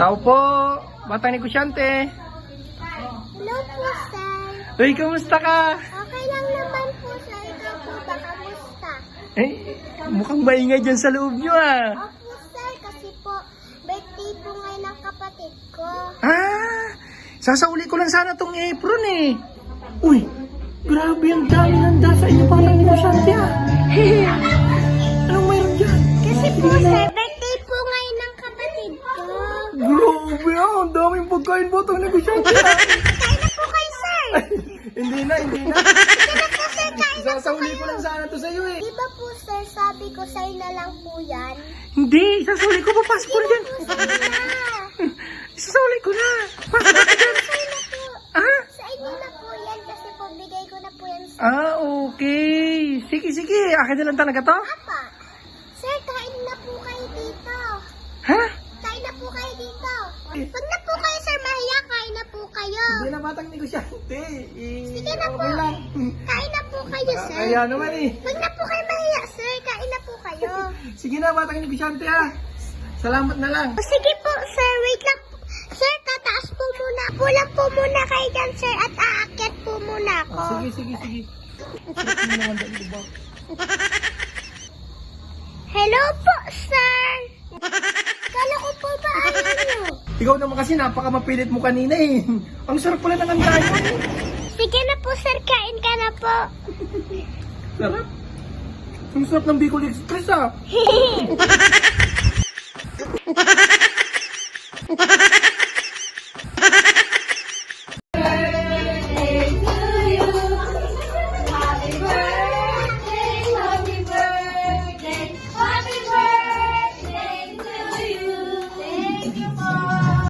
Tao po, batang negosyante. Hello po, sir. Uy, kamusta ka? Okay lang naman po, sir. Ikaw po ba, kamusta? Eh, mukhang maingay dyan sa loob nyo ah. Opo, sir, kasi po, birthday po ngayon ng kapatid ko. Ah, sasauli ko lang sana tong apron eh. Uy, grabe ang dami handa sa inyo batang Grabe ah, ang daming pagkain batang negosyante ah. Kain na po kayo, sir. hindi na, hindi na. Po, po Sasauli ko lang sana to sa'yo eh. Di ba po, sir, sabi ko sa'yo na lang po yan? Hindi, sasauli ko. Po, sir, na. Sasauli ko na. Na po. Ah? Sa inyo na po yan kasi po bigay ko na po yan sa Ah, okay. Sige, sige. Akin na lang talaga to. Apa. Sir, kain na po kayo dito. Ha? Kain na po kayo dito. Wag na po kayo, sir, mahiya. Kain na po kayo. Hindi na batang negosyante. Eh, Sige na po. okay lang. Kain na po kayo, Ah, sir. Kaya naman eh. Wag na po kayo mahiya, sir. Kain na po kayo. Sige na, batang negosyante ah. Salamat na lang. O, sige po, sir. Wait lang. Sir, tataas po muna. Pulang po muna kayo dyan, sir. At aakyat po muna ako. Ah, sige, sige, sige. Naman? Hello po, sir. Kala ko po ba ayaw nyo? Ikaw naman kasi napaka mapilit mo kanina eh. Ang sarap pala ng handa nyo. Sige na po, sir. Kain ka na po. Sarap. Ang sarap ng Bicol Express ah.